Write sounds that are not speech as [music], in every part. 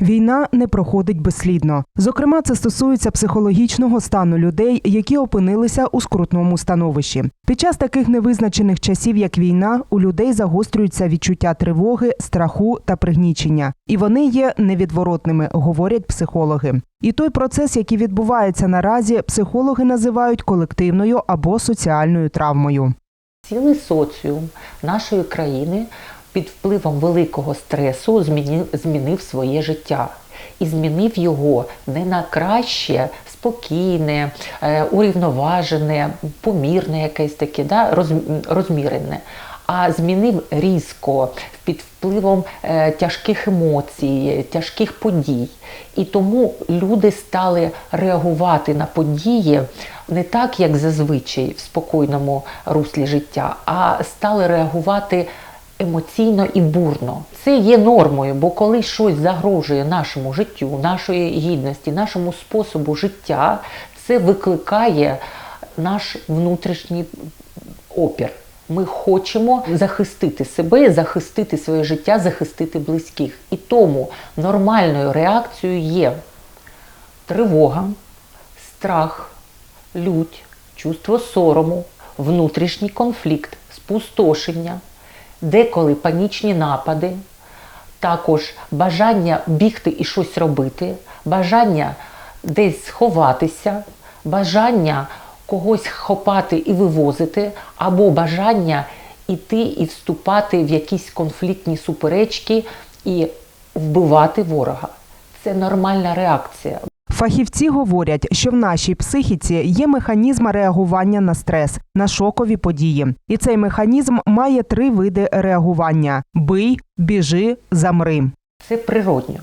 Війна не проходить безслідно. Зокрема, це стосується психологічного стану людей, які опинилися у скрутному становищі. Під час таких невизначених часів, як війна, у людей загострюються відчуття тривоги, страху та пригнічення, і вони є невідворотними, говорять психологи. І той процес, який відбувається наразі, психологи називають колективною або соціальною травмою. Цілий соціум нашої країни під впливом великого стресу змінив, своє життя. І змінив його не на краще, спокійне, е, урівноважене, помірне якесь таке, да, розмірене. А змінив різко під впливом е, тяжких емоцій, тяжких подій. І тому люди стали реагувати на події не так, як зазвичай в спокійному руслі життя, а стали реагувати емоційно і бурно. Це є нормою, бо коли щось загрожує нашому життю, нашої гідності, нашому способу життя, це викликає наш внутрішній опір. Ми хочемо захистити себе, захистити своє життя, захистити близьких. І тому нормальною реакцією є тривога, страх, лють, чувство сорому, внутрішній конфлікт, спустошення, деколи панічні напади, також бажання бігти і щось робити, бажання десь сховатися, бажання когось хопати і вивозити, або бажання іти і вступати в якісь конфліктні суперечки і вбивати ворога. Це нормальна реакція. Фахівці говорять, що в нашій психіці є механізм реагування на стрес, на шокові події. І цей механізм має три види реагування: бий, біжи, замри. Це природньо.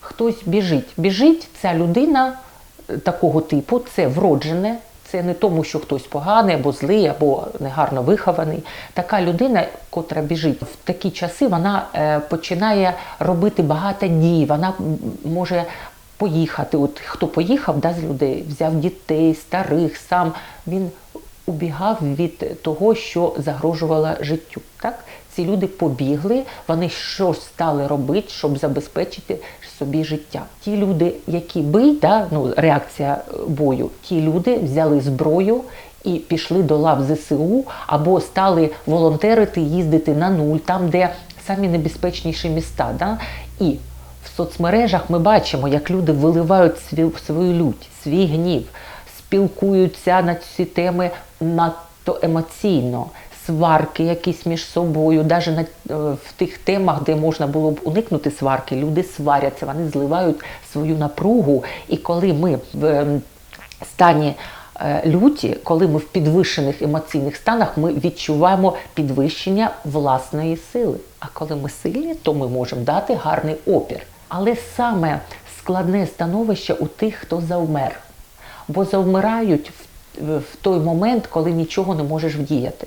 Хтось біжить. Біжить ця людина е, такого типу, це вроджене. Це не тому, що хтось поганий або злий, або негарно вихований. Така людина, котра біжить в такі часи, вона е, починає робити багато дій. Вона може поїхати. От хто поїхав да, з людей, взяв дітей, старих, сам він убігав від того, що загрожувало життю. Так? Ці люди побігли, вони щось стали робити, щоб забезпечити собі життя. Ті люди, які бий, да, ну, реакція бою, ті люди взяли зброю і пішли до лав ЗСУ або стали волонтерити, їздити на нуль, там, де самі небезпечніші міста. Да? І в соцмережах ми бачимо, як люди виливають свою, свою лють, свій гнів, спілкуються на ці теми надто емоційно. Сварки якісь між собою, навіть на, е, в тих темах, де можна було б уникнути сварки, люди сваряться, вони зливають свою напругу. І коли ми в ем, стані е, люті, коли ми в підвищених емоційних станах, ми відчуваємо підвищення власної сили. А коли ми сильні, то ми можемо дати гарний опір. Але саме складне становище у тих, хто завмер. Бо завмирають в, в той момент, коли нічого не можеш вдіяти.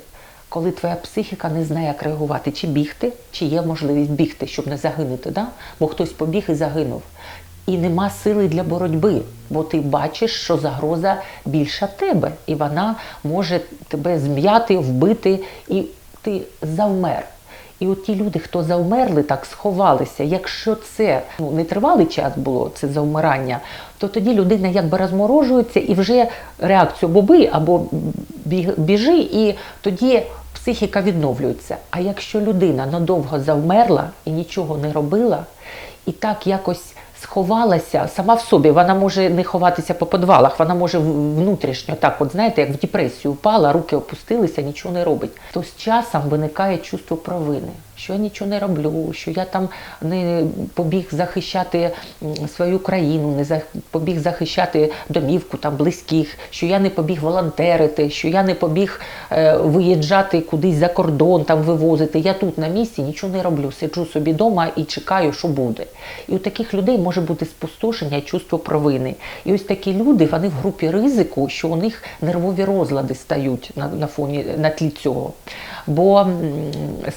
Коли твоя психіка не знає, як реагувати, чи бігти, чи є можливість бігти, щоб не загинути. Да? Бо хтось побіг і загинув. І нема сили для боротьби, бо ти бачиш, що загроза більша тебе, і вона може тебе зм'яти, вбити, і ти завмер. І от ті люди, хто завмерли, так сховалися. Якщо це ну, не тривалий час було, це завмирання, то тоді людина якби розморожується і вже реакцію боби або біжи, і тоді психіка відновлюється. А якщо людина надовго завмерла і нічого не робила, і так якось сховалася сама в собі, вона може не ховатися по подвалах, вона може внутрішньо, так, от знаєте, як в депресію впала, руки опустилися, нічого не робить. То з часом виникає чувство провини, що я нічого не роблю, що я там не побіг захищати свою країну, не побіг захищати домівку там близьких, що я не побіг волонтерити, що я не побіг е, виїжджати кудись за кордон, там вивозити. Я тут на місці нічого не роблю, сиджу собі вдома і чекаю, що буде. І у таких людей може бути спустошення чувство провини. І ось такі люди, вони в групі ризику, що у них нервові розлади стають на, на фоні на тлі цього. Бо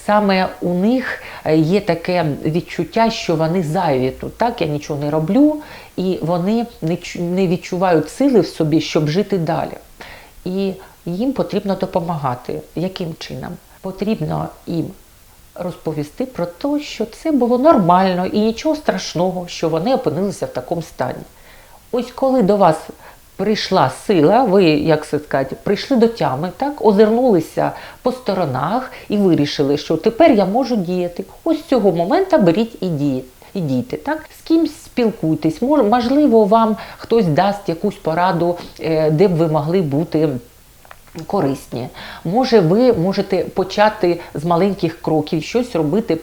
саме у них е, є таке відчуття, що вони зайві тут. Так, я нічого не роблю, і вони не відчувають сили в собі, щоб жити далі. І їм потрібно допомагати. Яким чином? Потрібно їм розповісти про те, що це було нормально і нічого страшного, що вони опинилися в такому стані. Ось коли до вас прийшла сила, ви, як це сказати, прийшли до тями, так, озирнулися по сторонах і вирішили, що тепер я можу діяти. Ось з цього моменту беріть і дієте. І дійте, так з кимсь спілкуйтесь, мож- можливо, вам хтось дасть якусь пораду, е, де б ви могли бути корисні. Може, ви можете почати з маленьких кроків щось робити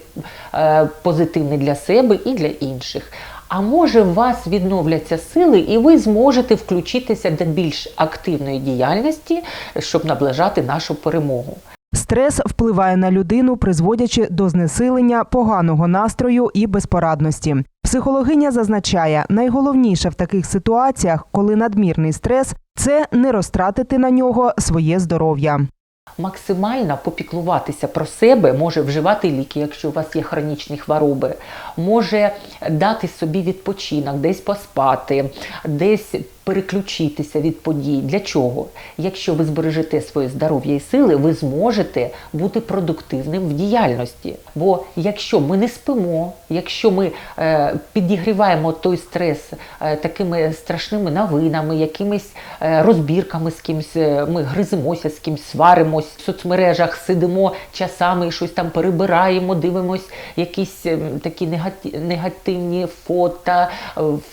е, позитивне для себе і для інших. А може, у вас відновляться сили, і ви зможете включитися до більш активної діяльності, щоб наближати нашу перемогу. Стрес впливає на людину, призводячи до знесилення, поганого настрою і безпорадності. Психологиня зазначає, найголовніше в таких ситуаціях, коли надмірний стрес, це не розтратити на нього своє здоров'я. Максимально попіклуватися про себе, може вживати ліки, якщо у вас є хронічні хвороби, може дати собі відпочинок, десь поспати, десь переключитися від подій. Для чого? Якщо ви збережете своє здоров'я і сили, ви зможете бути продуктивним в діяльності. Бо якщо ми не спимо, якщо ми е, підігріваємо той стрес е, такими страшними новинами, якимись е, розбірками з кимось, е, ми гризимося з кимось, сваримось в соцмережах, сидимо часами щось там перебираємо, дивимось якісь е, такі негативні фото, е,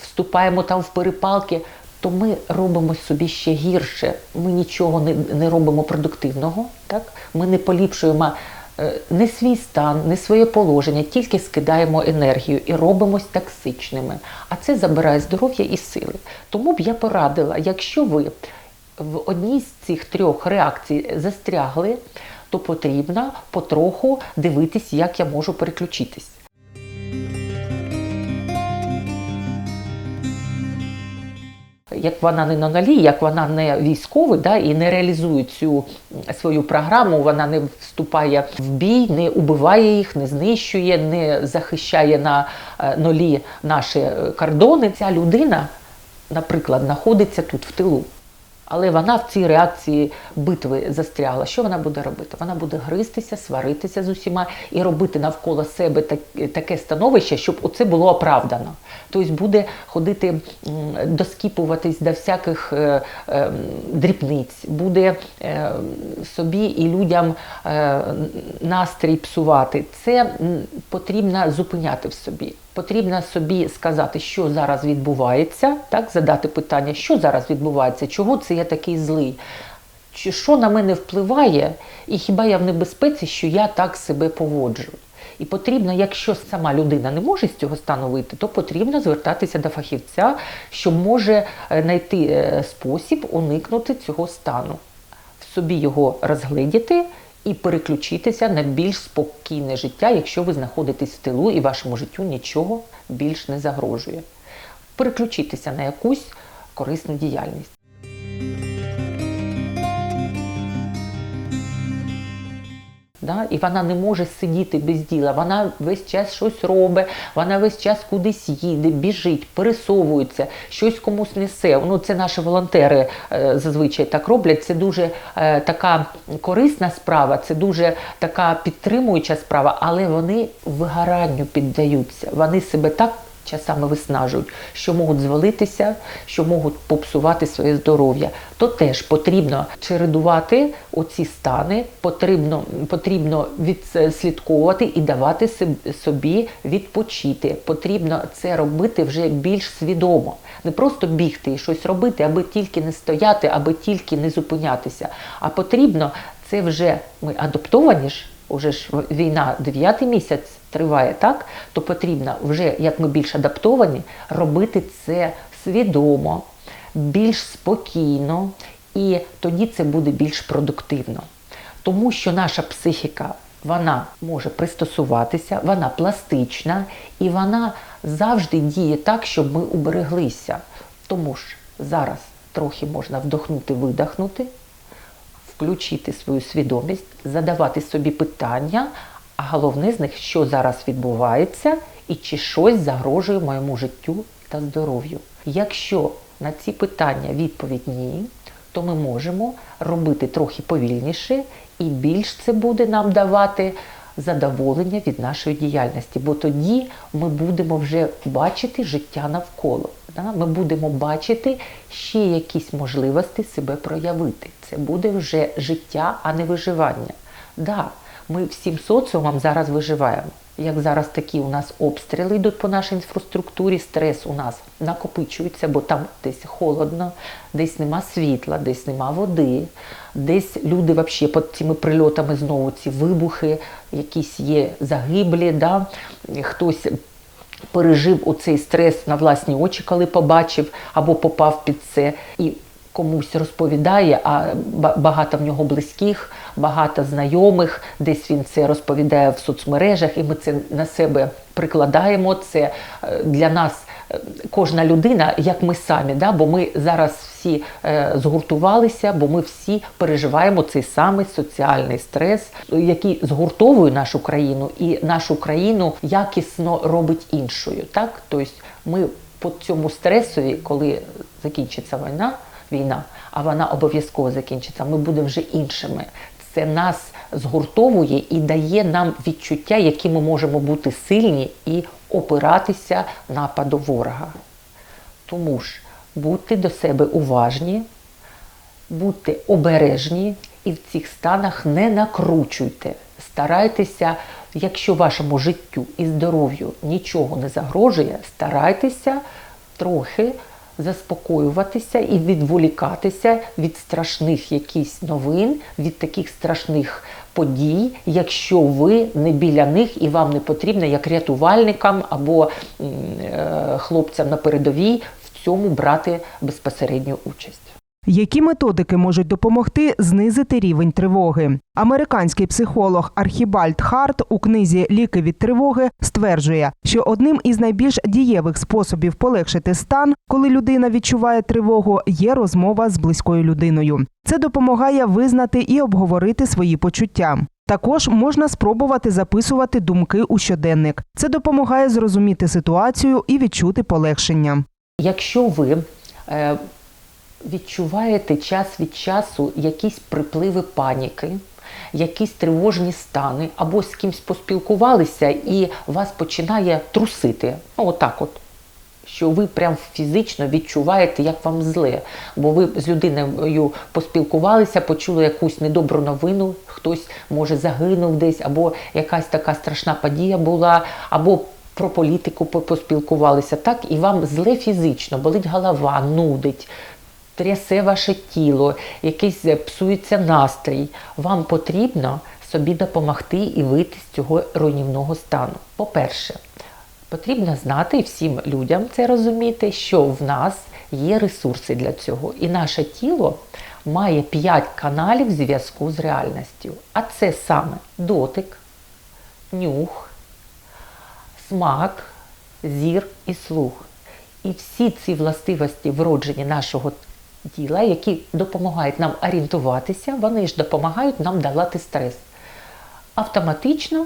вступаємо там в перепалки. То ми робимо собі ще гірше. Ми нічого не, не робимо продуктивного, так? Ми не поліпшуємо е, не свій стан, не своє положення, тільки скидаємо енергію і робимось токсичними. А це забирає здоров'я і сили. Тому б я порадила, якщо ви в одній з цих трьох реакцій застрягли, то потрібно потроху дивитись, як я можу переключитись. Як вона не на нулі, як вона не військовий, да, і не реалізує цю свою програму, вона не вступає в бій, не убиває їх, не знищує, не захищає на нолі наші е, кордони. Ця людина, наприклад, знаходиться тут в тилу. Але вона в цій реакції битви застрягла. Що вона буде робити? Вона буде гристися, сваритися з усіма і робити навколо себе так, таке становище, щоб оце було оправдано. Тобто буде ходити, доскіпуватись до всяких е, е, дрібниць, буде е, собі і людям настрій псувати. Це потрібно зупиняти в собі. Потрібно собі сказати, що зараз відбувається, так, задати питання, що зараз відбувається, чого це я такий злий, чи що на мене впливає, і хіба я в небезпеці, що я так себе поводжу. І потрібно, якщо сама людина не може з цього стану вийти, то потрібно звертатися до фахівця, що може е, знайти е, спосіб уникнути цього стану, в собі його розгледіти і переключитися на більш спокійне життя, якщо ви знаходитесь в тилу і вашому життю нічого більш не загрожує. Переключитися на якусь корисну діяльність. Да? І вона не може сидіти без діла. Вона весь час щось робить, вона весь час кудись їде, біжить, пересовується, щось комусь несе. Ну, це наші волонтери е, зазвичай так роблять. Це дуже е, така корисна справа, це дуже така підтримуюча справа, але вони вигоранню піддаються. Вони себе так часами виснажують, що можуть звалитися, що можуть попсувати своє здоров'я. То теж потрібно чередувати оці стани, потрібно, потрібно відслідковувати і давати собі відпочити. Потрібно це робити вже більш свідомо. Не просто бігти і щось робити, аби тільки не стояти, аби тільки не зупинятися. А потрібно це вже ми адаптовані ж. Уже ж війна дев'ятий місяць триває, так? То потрібно вже, як ми більш адаптовані, робити це свідомо, більш спокійно, і тоді це буде більш продуктивно. Тому що наша психіка вона може пристосуватися, вона пластична і вона завжди діє так, щоб ми убереглися. Тому ж зараз трохи можна вдохнути, видихнути, включити свою свідомість, задавати собі питання, а головне з них, що зараз відбувається і чи щось загрожує моєму життю та здоров'ю. Якщо на ці питання відповідь ні, то ми можемо робити трохи повільніше, і більш це буде нам давати задоволення від нашої діяльності, бо тоді ми будемо вже бачити життя навколо. Да? Ми будемо бачити ще якісь можливості себе проявити. Це буде вже життя, а не виживання. Да, ми всім соціумом зараз виживаємо. Як зараз такі у нас обстріли йдуть по нашій інфраструктурі, стрес у нас накопичується, бо там десь холодно, десь нема світла, десь нема води, десь люди взагалі під цими прильотами знову ці вибухи, якісь є загиблі, да? хтось пережив оцей стрес на власні очі, коли побачив або попав під це. І комусь розповідає, а ба- багато в нього близьких, багато знайомих, десь він це розповідає в соцмережах, і ми це на себе прикладаємо. Це е, для нас кожна людина, як ми самі, да? бо ми зараз всі е, згуртувалися, бо ми всі переживаємо цей самий соціальний стрес, який згуртовує нашу країну і нашу країну якісно робить іншою. Так? Тобто ми по цьому стресові, коли закінчиться війна, війна, а вона обов'язково закінчиться, ми будемо вже іншими. Це нас згуртовує і дає нам відчуття, які ми можемо бути сильні і опиратися нападу ворога. Тому ж будьте до себе уважні, будьте обережні і в цих станах не накручуйте. Старайтеся, якщо вашому життю і здоров'ю нічого не загрожує, старайтеся трохи заспокоюватися і відволікатися від страшних якісь новин, від таких страшних подій, якщо ви не біля них і вам не потрібно як рятувальникам або е, хлопцям на передовій в цьому брати безпосередню участь. Які методики можуть допомогти знизити рівень тривоги? Американський психолог Архібальд Харт у книзі Ліки від тривоги стверджує, що одним із найбільш дієвих способів полегшити стан, коли людина відчуває тривогу, є розмова з близькою людиною. Це допомагає визнати і обговорити свої почуття. Також можна спробувати записувати думки у щоденник. Це допомагає зрозуміти ситуацію і відчути полегшення. Якщо ви е, відчуваєте час від часу якісь припливи паніки, якісь тривожні стани, або з кимсь поспілкувалися і вас починає трусити, ну отак от. Що ви прям фізично відчуваєте, як вам зле, бо ви з людиною поспілкувалися, почули якусь недобру новину, хтось може загинув десь, або якась така страшна подія була, або про політику поспілкувалися, так? І вам зле фізично, болить голова, нудить, трясе ваше тіло, якийсь е, псується настрій. Вам потрібно собі допомогти і вийти з цього руйнівного стану. По-перше, потрібно знати всім людям це розуміти, що в нас є ресурси для цього. І наше тіло має 5 каналів зв'язку з реальністю. А це саме дотик, нюх, смак, зір і слух. І всі ці властивості вроджені нашого тіла, які допомагають нам орієнтуватися, вони ж допомагають нам давати стрес. Автоматично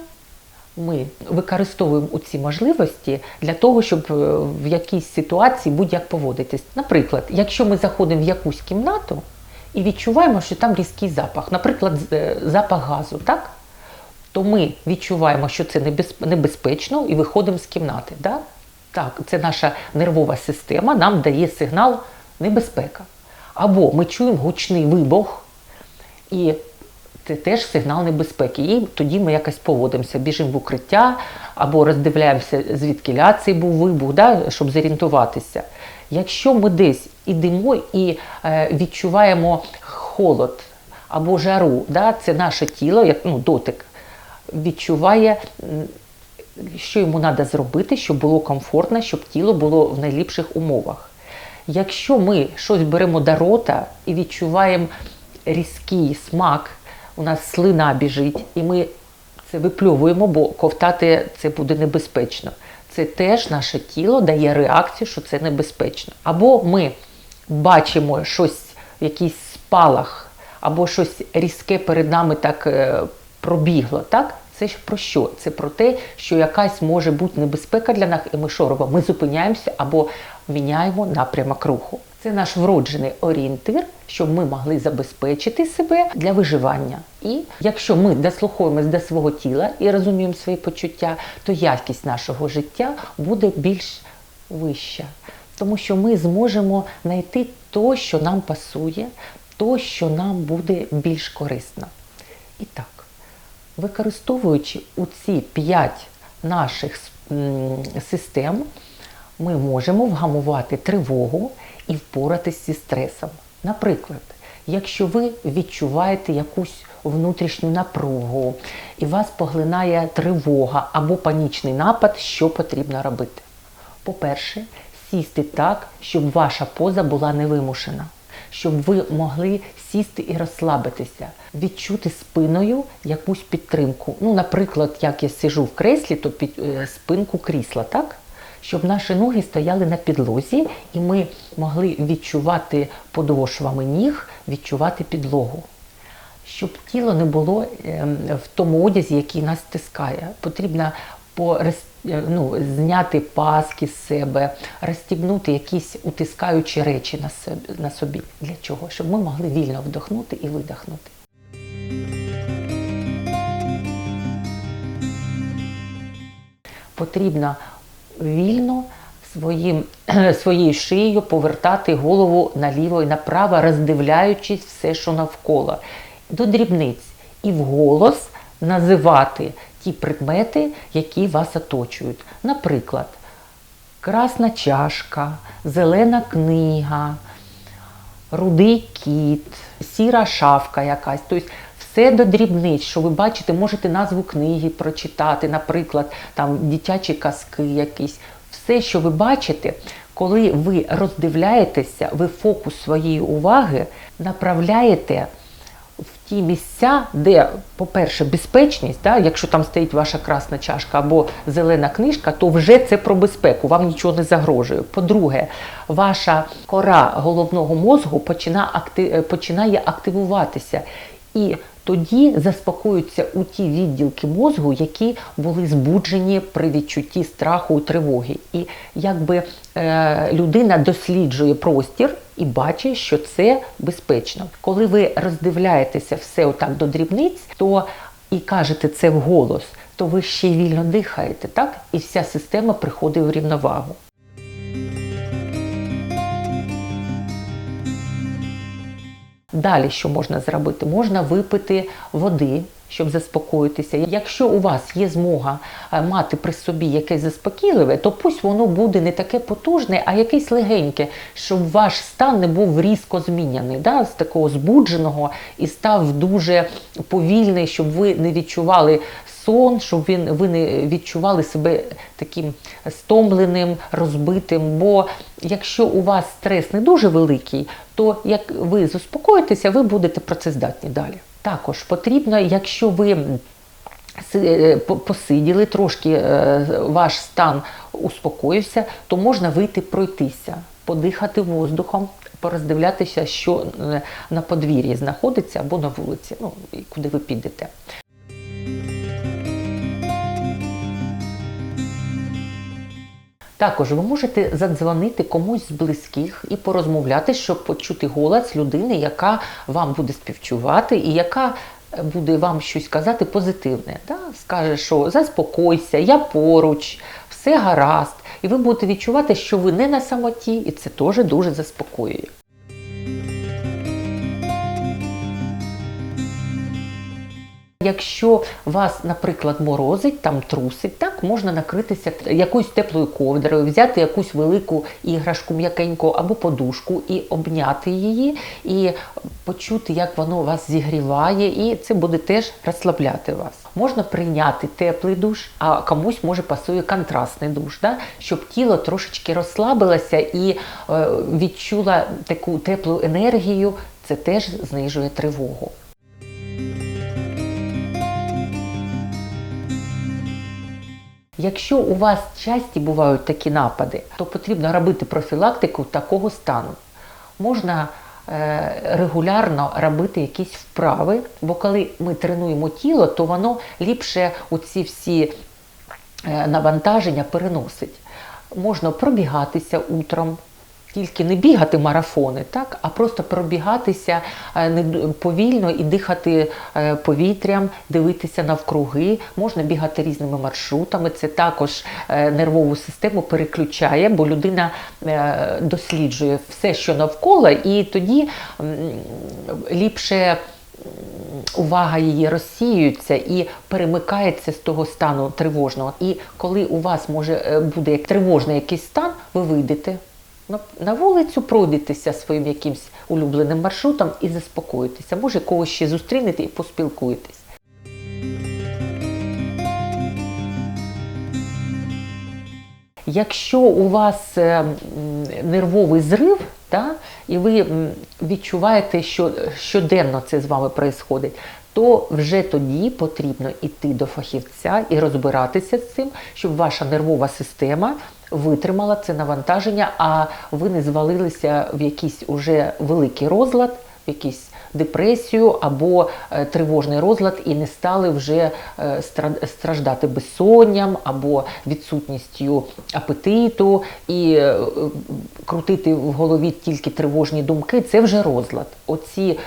ми використовуємо ці можливості для того, щоб е, в якійсь ситуації будь-як поводитись. Наприклад, якщо ми заходимо в якусь кімнату і відчуваємо, що там різкий запах, наприклад, е, запах газу, так? то ми відчуваємо, що це небезпечно, і виходимо з кімнати. Да? Так, це наша нервова система нам дає сигнал небезпека. Або ми чуємо гучний вибух, і це теж сигнал небезпеки. І тоді ми якось поводимося, біжимо в укриття або роздивляємося, звідки цей був вибух, да, щоб зорієнтуватися. Якщо ми десь ідемо і е, відчуваємо холод або жару, да, це наше тіло, як ну, дотик, відчуває, що йому треба зробити, щоб було комфортно, щоб тіло було в найліпших умовах. Якщо ми щось беремо до рота і відчуваємо різкий смак, у нас слина біжить, і ми це випльовуємо, бо ковтати це буде небезпечно. Це теж наше тіло дає реакцію, що це небезпечно. Або ми бачимо щось, якийсь спалах, або щось різке перед нами так е, пробігло. Так? Це ж про що? Це про те, що якась може бути небезпека для нас, і ми що робимо? Ми зупиняємося або міняємо напрямок руху. Це наш вроджений орієнтир, щоб ми могли забезпечити себе для виживання. І якщо ми дослуховуємось до свого тіла і розуміємо свої почуття, то якість нашого життя буде більш вища. Тому що ми зможемо знайти то, що нам пасує, то, що нам буде більш корисно. І так, використовуючи у ці п'ять наших систем, ми можемо вгамувати тривогу і впоратись зі стресом. Наприклад, якщо ви відчуваєте якусь внутрішню напругу і вас поглинає тривога або панічний напад, що потрібно робити? По-перше, сісти так, щоб ваша поза була невимушена, щоб ви могли сісти і розслабитися, відчути спиною якусь підтримку. Ну, наприклад, як я сижу в креслі, то під е, спинку крісла, так? Щоб наші ноги стояли на підлозі, і ми могли відчувати подошвами ніг, відчувати підлогу. Щоб тіло не було ем, в тому одязі, який нас стискає. Потрібно пораз- е, ну, зняти паски з себе, розстібнути якісь утискаючі речі на собі, на собі. Для чого? Щоб ми могли вільно вдохнути і видихнути. Потрібно вільно своїм, [clears throat] своєю шиєю повертати голову наліво і направо, роздивляючись все, що навколо. До дрібниць і вголос називати ті предмети, які вас оточують. Наприклад, красна чашка, зелена книга, рудий кіт, сіра шафка якась. Тобто все до дрібниць, що ви бачите, можете назву книги прочитати, наприклад, там дитячі казки якісь. Все, що ви бачите, коли ви роздивляєтеся, ви фокус своєї уваги направляєте в ті місця, де, по-перше, безпечність, да, якщо там стоїть ваша красна чашка або зелена книжка, то вже це про безпеку, вам нічого не загрожує. По-друге, ваша кора головного мозку починає активуватися. І тоді заспокоюються у ті відділки мозку, які були збуджені при відчутті страху і тривоги. І якби е, людина досліджує простір і бачить, що це безпечно. Коли ви роздивляєтеся все отак до дрібниць, то і кажете це вголос, то ви ще й вільно дихаєте, так? І вся система приходить в рівновагу. Далі що можна зробити? Можна випити води, щоб заспокоїтися. Якщо у вас є змога е, мати при собі якесь заспокійливе, то пусть воно буде не таке потужне, а якесь легеньке, щоб ваш стан не був різко зміняний, да? з такого збудженого і став дуже повільний, щоб ви не відчували сон, щоб він, ви не відчували себе таким стомленим, розбитим. Бо якщо у вас стрес не дуже великий, то як ви заспокоїтеся, ви будете працездатні далі. Також потрібно, якщо ви е, по- посиділи, трошки е, ваш стан успокоївся, то можна вийти пройтися, подихати воздухом, пороздивлятися, що е, на подвір'ї знаходиться або на вулиці, ну куди ви підете. Також ви можете задзвонити комусь з близьких і порозмовляти, щоб почути голос людини, яка вам буде співчувати і яка буде вам щось казати позитивне. Да? Скаже, що заспокойся, я поруч, все гаразд. І ви будете відчувати, що ви не на самоті, і це теж дуже заспокоює. Якщо вас, наприклад, морозить, там трусить, так можна накритися якоюсь теплою ковдрою, взяти якусь велику іграшку м'якеньку або подушку і обняти її, і почути, як воно вас зігріває, і це буде теж розслабляти вас. Можна прийняти теплий душ, а комусь може пасує контрастний душ, да? щоб тіло трошечки розслабилося і е, відчула таку теплу енергію. Це теж знижує тривогу. Якщо у вас часті бувають такі напади, то потрібно робити профілактику такого стану. Можна е, регулярно робити якісь вправи, бо коли ми тренуємо тіло, то воно ліпше оці всі е, навантаження переносить. Можна пробігатися утром, тільки не бігати марафони, так, а просто пробігатися е, повільно і дихати е, повітрям, дивитися навкруги. Можна бігати різними маршрутами. Це також е, нервову систему переключає, бо людина досліджує все, що навколо, і тоді ліпше увага її розсіюється і перемикається з того стану тривожного. І коли у вас може буде тривожний якийсь стан, ви вийдете на, вулицю, пройдетеся своїм якимсь улюбленим маршрутом і заспокоїтеся. Може, когось ще зустрінете і поспілкуєтесь. Якщо у вас е, нервовий зрив, та, і ви відчуваєте, що щоденно це з вами відбувається, то вже тоді потрібно йти до фахівця і розбиратися з цим, щоб ваша нервова система витримала це навантаження, а ви не звалилися в якийсь уже великий розлад, в якийсь депресію або е, тривожний розлад і не стали вже е, страждати безсонням або відсутністю апетиту і е, крутити в голові тільки тривожні думки, це вже розлад. Оці,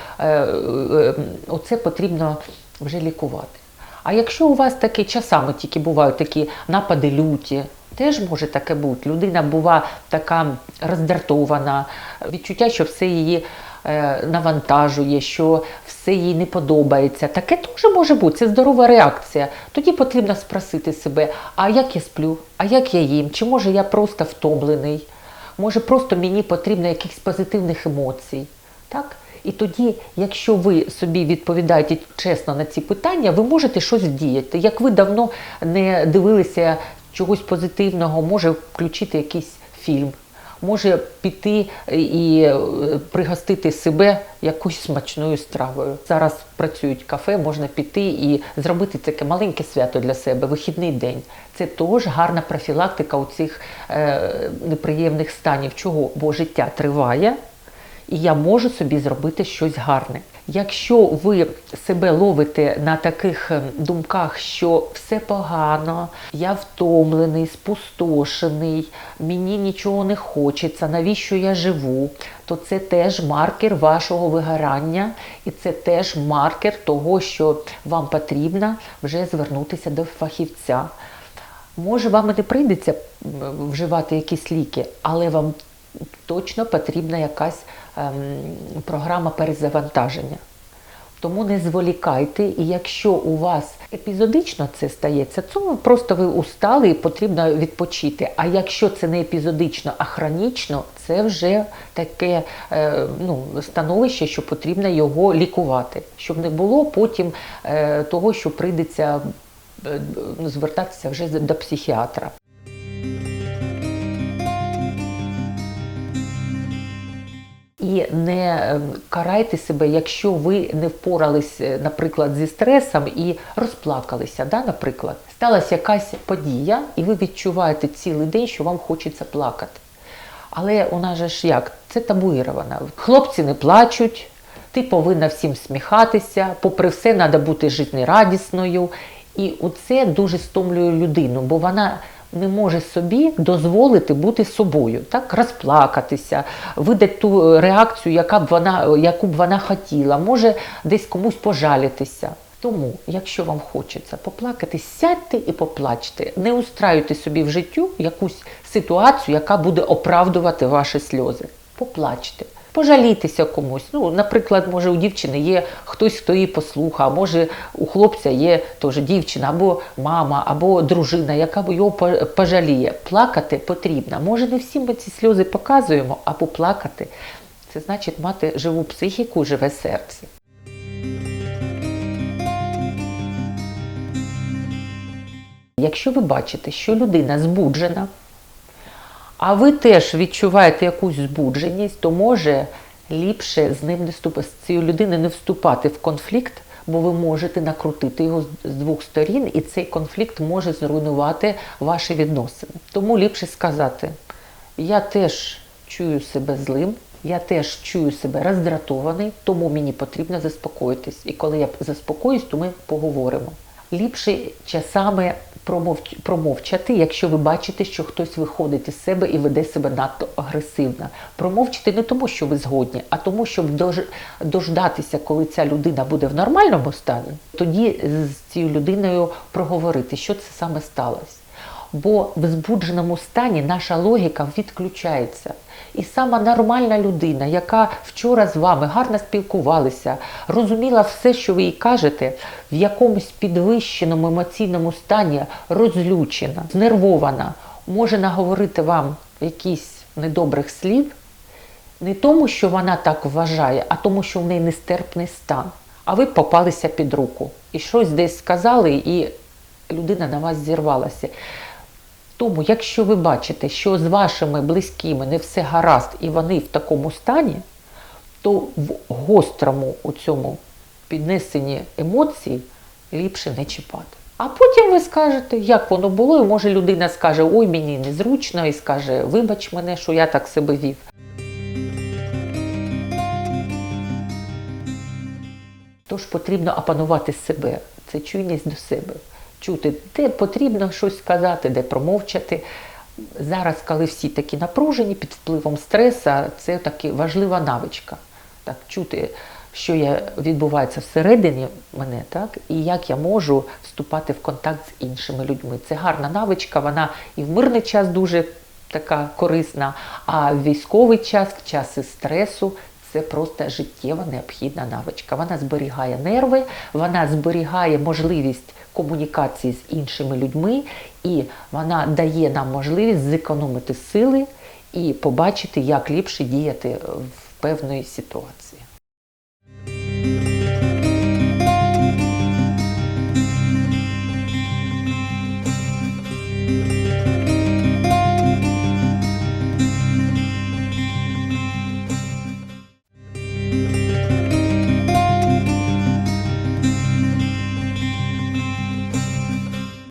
оце потрібно вже лікувати. А якщо у вас такі часами тільки бувають такі напади люті, теж може таке бути. Людина бува така роздратована, відчуття, що все її е, навантажує, що все їй не подобається. Таке теж може бути, це здорова реакція. Тоді потрібно спросити себе, а як я сплю, а як я їм, чи може я просто втомлений, може просто мені потрібно якихось позитивних емоцій. Так? І тоді, якщо ви собі відповідаєте чесно на ці питання, ви можете щось діяти. Як ви давно не дивилися чогось позитивного, може включити якийсь фільм, може піти і е, пригостити себе якоюсь смачною стравою. Зараз працюють кафе, можна піти і зробити таке маленьке свято для себе, вихідний день. Це теж гарна профілактика у цих е, неприємних станів. Чого? Бо життя триває і я можу собі зробити щось гарне. Якщо ви себе ловите на таких ем, думках, що все погано, я втомлений, спустошений, мені нічого не хочеться, навіщо я живу, то це теж маркер вашого вигорання, і це теж маркер того, що вам потрібно вже звернутися до фахівця. Може, вам і не прийдеться вживати якісь ліки, але вам точно потрібна якась програма перезавантаження. Тому не зволікайте, і якщо у вас епізодично це стається, то просто ви устали і потрібно відпочити. А якщо це не епізодично, а хронічно, це вже таке е, ну, становище, що потрібно його лікувати, щоб не було потім е, того, що прийдеться е, звертатися вже до психіатра. І не ем, карайте себе, якщо ви не впорались, е, наприклад, зі стресом і розплакалися. Да, наприклад, сталася якась подія, і ви відчуваєте цілий день, що вам хочеться плакати. Але у нас же ж як? Це табуїровано. Хлопці не плачуть, ти повинна всім сміхатися, попри все, треба бути життєрадісною. І оце дуже стомлює людину, бо вона не може собі дозволити бути собою, так розплакатися, видати ту реакцію, яка б вона, яку б вона хотіла, може десь комусь пожалітися. Тому, якщо вам хочеться поплакати, сядьте і поплачте. Не устраюйте собі в життю якусь ситуацію, яка буде оправдувати ваші сльози. Поплачте. Пожалітеся комусь. Ну, наприклад, може, у дівчини є хтось, хто її послухає, а може у хлопця є теж дівчина, або мама, або дружина, яка його пожаліє. Плакати потрібно. Може, не всі ми ці сльози показуємо, а поплакати це значить мати живу психіку, живе серце. Якщо ви бачите, що людина збуджена, а ви теж відчуваєте якусь збудженість, то може ліпше з ним не вступати, з цією людиною не вступати в конфлікт, бо ви можете накрутити його з- двох сторін, і цей конфлікт може зруйнувати ваші відносини. Тому ліпше сказати: я теж чую себе злим, я теж чую себе роздратований, тому мені потрібно заспокоїтись. І коли я заспокоюсь, то ми поговоримо. Ліпше часами промовч- промовчати, якщо ви бачите, що хтось виходить із себе і веде себе надто агресивно. Промовчати не тому, що ви згодні, а тому, щоб дож- дождатися, коли ця людина буде в нормальному стані, тоді з цією людиною проговорити, що це саме сталося. Бо в збудженому стані наша логіка відключається. І сама нормальна людина, яка вчора з вами гарно спілкувалася, розуміла все, що ви їй кажете, в якомусь підвищеному емоційному стані, розлючена, знервована, може наговорити вам якісь недобрих слів, не тому, що вона так вважає, а тому, що в неї нестерпний стан. А ви попалися під руку. І щось десь сказали, і людина на вас зірвалася. Тому, якщо ви бачите, що з вашими близькими не все гаразд і вони в такому стані, то в гострому у цьому піднесенні емоцій ліпше не чіпати. А потім ви скажете, як воно було, і може людина скаже, ой, мені незручно, і скаже, вибач мене, що я так себе вів. Тож потрібно опанувати себе, це чуйність до себе. Чути, де потрібно щось сказати, де промовчати. Зараз, коли всі такі напружені під впливом стреса, це таки важлива навичка. Так, чути, що я, відбувається всередині мене, так, і як я можу вступати в контакт з іншими людьми. Це гарна навичка, вона і в мирний час дуже така корисна, а в військовий час, в часи стресу, це просто життєва необхідна навичка. Вона зберігає нерви, вона зберігає можливість комунікації з іншими людьми, і вона дає нам можливість зекономити сили і побачити, як ліпше діяти в певної ситуації.